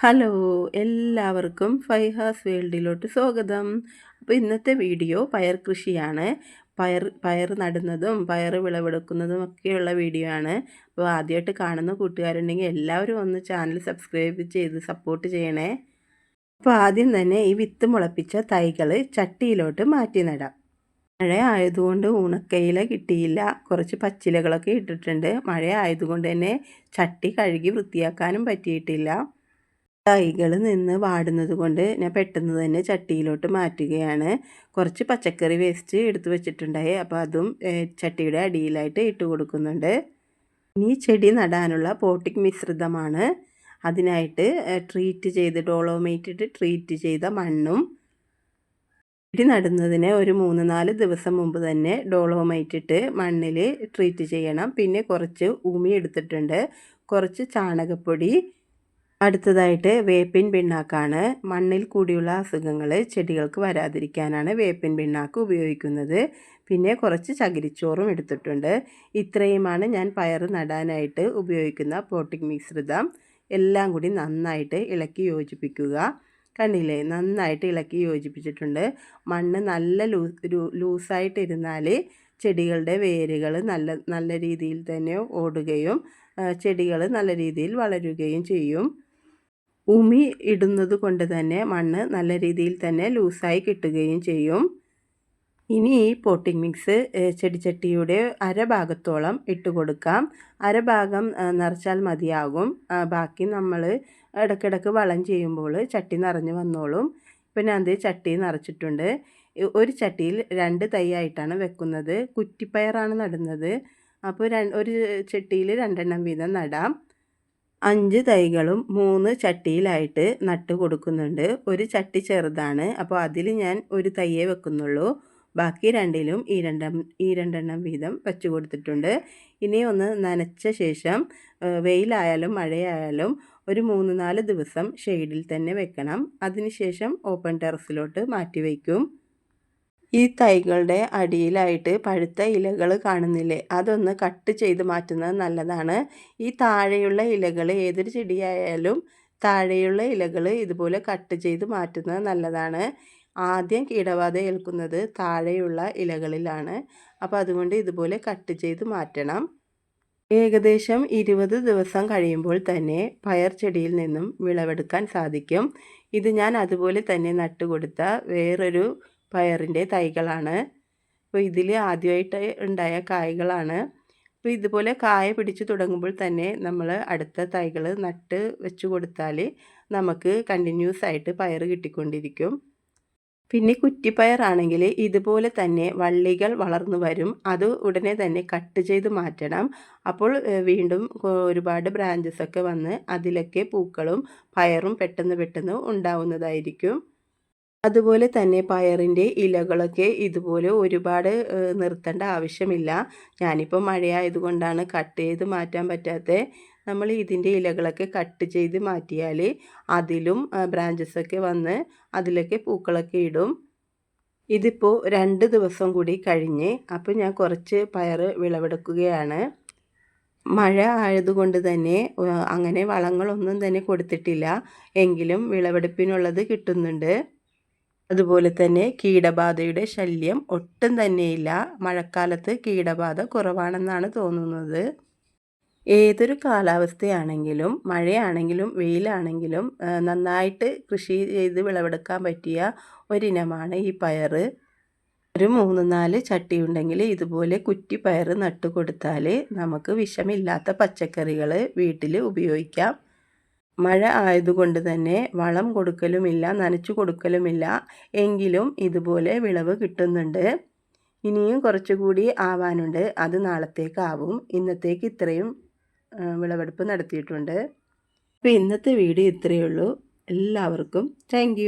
Hello എല്ലാവർക്കും ഫൈഹാസ് വേൾഡിലോട്ട് സ്വാഗതം. അപ്പോൾ ഇന്നത്തെ വീഡിയോ പയർ കൃഷിയാണ്. പയർ പയർ നടുന്നതും പയർ വിളവെടുക്കുന്നതും ഒക്കെയുള്ള വീഡിയോ ആണ്. അപ്പോൾ ആദ്യമായിട്ട് കാണുന്ന കൂട്ടുകാരുണ്ടെങ്കിൽ എല്ലാവരും ഒന്ന് ചാനൽ സബ്സ്ക്രൈബ് ചെയ്ത് സപ്പോർട്ട് ചെയ്യണേ. അപ്പോൾ ആദ്യം തന്നെ ഈ വിത്ത് മുളപ്പിച്ച തൈകൾ ചട്ടിയിലോട്ട് മാറ്റി നടാം. മഴ ആയതുകൊണ്ട് ഉണക്കയില കിട്ടിയില്ല. കുറച്ച് പച്ചിലകളൊക്കെ ഇട്ടിട്ടുണ്ട്. മഴ ആയതുകൊണ്ട് തന്നെ ചട്ടി കഴുകി വൃത്തിയാക്കാനും പറ്റിയിട്ടില്ല. തൈകൾ നിന്ന് വാടുന്നത് കൊണ്ട് ഞാൻ പെട്ടെന്ന് തന്നെ ചട്ടിയിലോട്ട് മാറ്റുകയാണ്. കുറച്ച് പച്ചക്കറി വേസ്റ്റ് എടുത്തു വെച്ചിട്ടുണ്ടായി. അപ്പോൾ അതും ചട്ടിയുടെ അടിയിലായിട്ട് ഇട്ട് കൊടുക്കുന്നുണ്ട്. ഇനി ചെടി നടാനുള്ള പോട്ടിക് മിശ്രിതമാണ്. അതിനായിട്ട് ട്രീറ്റ് ചെയ്ത് ഡോളോമേറ്റിട്ട് ട്രീറ്റ് ചെയ്ത മണ്ണും ചെടി നടുന്നതിന് ഒരു മൂന്ന് നാല് ദിവസം മുമ്പ് തന്നെ ഡോളോമൈറ്റ് ഇട്ട് മണ്ണിൽ ട്രീറ്റ് ചെയ്യണം. പിന്നെ കുറച്ച് ഉമി എടുത്തിട്ടുണ്ട്. കുറച്ച് ചാണകപ്പൊടി അടുത്തതായിട്ട് വേപ്പിൻ പിണ്ണാക്കാണ്. മണ്ണിൽ കൂടിയുള്ള അസുഖങ്ങൾ ചെടികൾക്ക് വരാതിരിക്കാനാണ് വേപ്പിൻ പിണ്ണാക്ക് ഉപയോഗിക്കുന്നത്. പിന്നെ കുറച്ച് ചകിരിച്ചോറും എടുത്തിട്ടുണ്ട്. ഇത്രയുമാണ് ഞാൻ പയർ നടാനായിട്ട് ഉപയോഗിക്കുന്ന പോട്ടിംഗ് മിശ്രിതം. എല്ലാം കൂടി നന്നായിട്ട് ഇളക്കി യോജിപ്പിക്കുക. കണ്ടില്ലേ? നന്നായിട്ട് ഇളക്കി യോജിപ്പിച്ചിട്ടുണ്ട്. മണ്ണ് നല്ല ലൂസായിട്ടിരുന്നാൽ ചെടികളുടെ വേരുകൾ നല്ല നല്ല രീതിയിൽ തന്നെ ഓടുകയും ചെടികൾ നല്ല രീതിയിൽ വളരുകയും ചെയ്യും. ഉമി ഇടുന്നത് കൊണ്ട് തന്നെ മണ്ണ് നല്ല രീതിയിൽ തന്നെ ലൂസായി കിട്ടുകയും ചെയ്യും. ഇനി ഈ പോട്ടിംഗ് മിക്സ് ചെടിച്ചട്ടിയുടെ അരഭാഗത്തോളം ഇട്ട് കൊടുക്കാം. അരഭാഗം നിറച്ചാൽ മതിയാകും. ബാക്കി നമ്മൾ ഇടയ്ക്കിടയ്ക്ക് വളം ചെയ്യുമ്പോൾ ചട്ടി നിറഞ്ഞു വന്നോളും. പിന്നെ അത് ചട്ടി നിറച്ചിട്ടുണ്ട്. ഒരു ചട്ടിയിൽ രണ്ട് തൈയായിട്ടാണ് വെക്കുന്നത്. കുറ്റിപ്പയറാണ് നടുന്നത്. അപ്പോൾ ഒരു ചട്ടിയിൽ രണ്ടെണ്ണം വീതം നടാം. അഞ്ച് തൈകളും മൂന്ന് ചട്ടിയിലായിട്ട് നട്ട് കൊടുക്കുന്നുണ്ട്. ഒരു ചട്ടി ചെറുതാണ്. അപ്പോൾ അതിൽ ഞാൻ ഒരു തയ്യേ വെക്കുന്നുള്ളൂ. ബാക്കി രണ്ടിലും ഈ രണ്ടം ഈ രണ്ടെണ്ണം വീതം വെച്ച് കൊടുത്തിട്ടുണ്ട്. ഇനി ഒന്ന് നനച്ച ശേഷം വെയിലായാലും മഴയായാലും ഒരു മൂന്ന് നാല് ദിവസം ഷെയ്ഡിൽ തന്നെ വെക്കണം. അതിനുശേഷം ഓപ്പൺ ടെറസിലോട്ട് മാറ്റി വയ്ക്കും. ഈ തൈകളുടെ അടിയിലായിട്ട് പഴുത്ത ഇലകൾ കാണുന്നില്ലേ? അതൊന്ന് കട്ട് ചെയ്ത് മാറ്റുന്നത് നല്ലതാണ്. ഈ താഴെയുള്ള ഇലകൾ ഏതൊരു ചെടിയായാലും താഴെയുള്ള ഇലകൾ ഇതുപോലെ കട്ട് ചെയ്ത് മാറ്റുന്നത് നല്ലതാണ്. ആദ്യം കീടബാധ ഏൽക്കുന്നത് താഴെയുള്ള ഇലകളിലാണ്. അപ്പോൾ അതുകൊണ്ട് ഇതുപോലെ കട്ട് ചെയ്ത് മാറ്റണം. ഏകദേശം ഇരുപത് ദിവസം കഴിയുമ്പോൾ തന്നെ പയർ ചെടിയിൽ നിന്നും വിളവെടുക്കാൻ സാധിക്കും. ഇത് ഞാൻ അതുപോലെ തന്നെ നട്ടുകൊടുത്ത വേറൊരു പയറിന്റെ തൈകളാണ്. അപ്പോൾ ഇതിൽ ആദ്യമായിട്ട് ഉണ്ടായ കായ്കളാണ്. അപ്പോൾ ഇതുപോലെ കായ പിടിച്ച് തുടങ്ങുമ്പോൾ തന്നെ നമ്മൾ അടുത്ത തൈകൾ നട്ട് വെച്ച് കൊടുത്താൽ നമുക്ക് കണ്ടിന്യൂസ് ആയിട്ട് പയർ കിട്ടിക്കൊണ്ടിരിക്കും. പിന്നെ കുറ്റിപ്പയറാണെങ്കിൽ ഇതുപോലെ തന്നെ വള്ളികൾ വളർന്നു വരും. അത് ഉടനെ തന്നെ കട്ട് ചെയ്ത് മാറ്റണം. അപ്പോൾ വീണ്ടും ഒരുപാട് ബ്രാഞ്ചസ് ഒക്കെ വന്ന് അതിലൊക്കെ പൂക്കളും പയറും പെട്ടെന്ന് പെട്ടെന്ന് ഉണ്ടാവുന്നതായിരിക്കും. അതുപോലെ തന്നെ പയറിന്റെ ഇലകളൊക്കെ ഇതുപോലെ ഒരുപാട് നിർത്തേണ്ട ആവശ്യമില്ല. ഞാനിപ്പോൾ മഴയായതുകൊണ്ടാണ് കട്ട് ചെയ്ത് മാറ്റാൻ പറ്റാത്ത നമ്മൾ ഇതിന്റെ ഇലകളൊക്കെ കട്ട് ചെയ്ത് മാറ്റിയാൽ അതിലും ബ്രാഞ്ചസൊക്കെ വന്ന് അതിലൊക്കെ പൂക്കളൊക്കെ ഇടും. ഇതിപ്പോൾ രണ്ട് ദിവസം കൂടി കഴിഞ്ഞ് അപ്പോൾ ഞാൻ കുറച്ച് പയർ വിളവെടുക്കുകയാണ്. മഴ ആയതുകൊണ്ട് തന്നെ അങ്ങനെ വളങ്ങളൊന്നും തന്നെ കൊടുത്തിട്ടില്ല. എങ്കിലും വിളവെടുപ്പിനുള്ളത് കിട്ടുന്നുണ്ട്. അതുപോലെ തന്നെ കീടബാധയുടെ ശല്യം ഒട്ടും തന്നെയില്ല. മഴക്കാലത്ത് കീടബാധ കുറവാണെന്നാണ് തോന്നുന്നത്. ഏതൊരു കാലാവസ്ഥയാണെങ്കിലും മഴയാണെങ്കിലും വെയിലാണെങ്കിലും നന്നായിട്ട് കൃഷി ചെയ്ത് വിളവെടുക്കാൻ പറ്റിയ ഒരിനമാണ് ഈ പയർ. ഒരു മൂന്ന് നാല് ചട്ടി ഉണ്ടെങ്കിൽ ഇതുപോലെ കുറ്റി പയർ നട്ടു കൊടുത്താൽ നമുക്ക് വിഷമില്ലാത്ത പച്ചക്കറികൾ വീട്ടിൽ ഉപയോഗിക്കാം. മഴ ആയതുകൊണ്ട് തന്നെ വളം കൊടുക്കലുമില്ല നനച്ചു കൊടുക്കലുമില്ല. എങ്കിലും ഇതുപോലെ വിളവ് കിട്ടുന്നുണ്ട്. ഇനിയും കുറച്ചുകൂടി ആവാനുണ്ട്. അത് നാളത്തേക്കാവും. ഇന്നത്തേക്ക് ഇത്രയും വിളവെടുപ്പ് നടത്തിയിട്ടുണ്ട്. അപ്പോൾ ഇന്നത്തെ വീഡിയോ ഇത്രയേ ഉള്ളൂ. എല്ലാവർക്കും താങ്ക്